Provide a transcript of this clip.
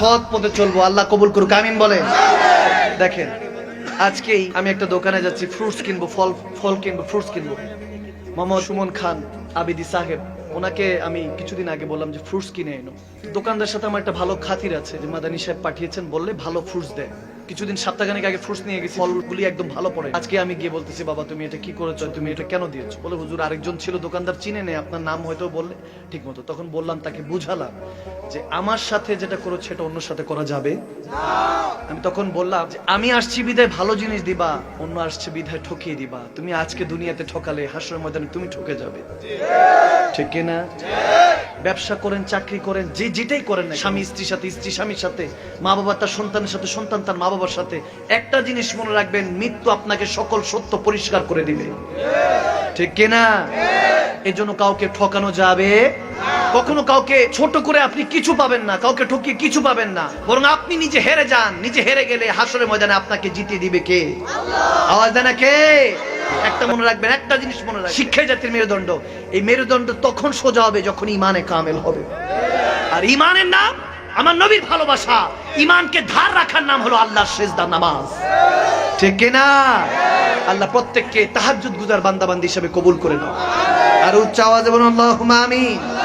সৎ পথে চলবো, আল্লাহ কবুল করুক, আমিন বলে। দেখেন, আজকেই আমি একটা দোকানে যাচ্ছি ফ্রুটস কিনবো, ফল ফল কিনবো ফ্রুটস কিনবো। মোহাম্মদ সুমন খান, আবিদি সাহেব। ওনাকে আমি কিছুদিন আগে বললাম যে ফ্রুটস কিনে এনো। দোকানদার সাথে আমার একটা ভালো খাতির আছে যে মাদানি সাহেব পাঠিয়েছেন, বললে ভালো ফ্রুটস দেয় কিছুদিন সপ্তাহখানিক আগে ফ্রুটস নিয়ে গেছি, ফলগুলি একদম ভালো পড়ে। আজকে আমি গিয়ে বলতেছি, বাবা, তুমি এটা কি করেছ? তুমি এটা কেন দিয়েছ? বলে, হুজুর, আরেকজন ছিল দোকানদার, চিনে নেই আপনার নাম হয়তো বললে ঠিক মতো তখন বললাম, তাকে বুঝালাম যে আমার সাথে যেটা করেছ, সেটা অন্য সাথে করা যাবে। আমি তখন বললাম যে, আমি আসছি বিধায় ভালো জিনিস দিবা, অন্য আসছে বিধায় ঠকিয়ে দিবা। তুমি আজকে দুনিয়াতে ঠকালে হাসর ময়দানে তুমি ঠকে যাবে। ঠিক কিনা ব্যবসা করেন, চাকরি করেন, যে যেটাই করেন স্বামী, স্ত্রীর সাথে, স্ত্রী স্বামীর সাথে, মা বাবা তার সন্তানের সাথে, সন্তান তার মা বাবার সাথে, একটা জিনিস মনে রাখবেন, মৃত্যু আপনাকে সকল সত্য পরিষ্কার করে দিবে। ঠিক কিনা? এই জন্য কাউকে ঠকানো যাবে। কখনো কাউকে ছোট করে আপনি কিছু পাবেন না, কাউকে ঠকিয়ে কিছু পাবেন না। বরং আপনি নিজে হেরে যান, নিজে হেরে গেলে হাসরের ময়দানে আপনাকে জিতিয়ে দিবে কে? আওয়াজ দেয় না কে? একটা মনে রাখবেন, একটা জিনিস মনে রাখবেন। শিক্ষা জাতির মেরুদণ্ড। এই মেরুদণ্ড তখন সোজা হবে যখন ইমানে কামেল হবে। আর ইমানের নাম আমার নবীর ভালোবাসা। ইমানকে ধার রাখার নাম হলো আল্লাহর সেজদা নামাজ। ঠিক না? আল্লাহ প্রত্যেককে তাহাজ্জুদ গুজার বান্দাবান্দি হিসেবে কবুল করে নাও। আর উচ্চ আওয়াজ বলুন, আল্লাহুম্মা আমিন।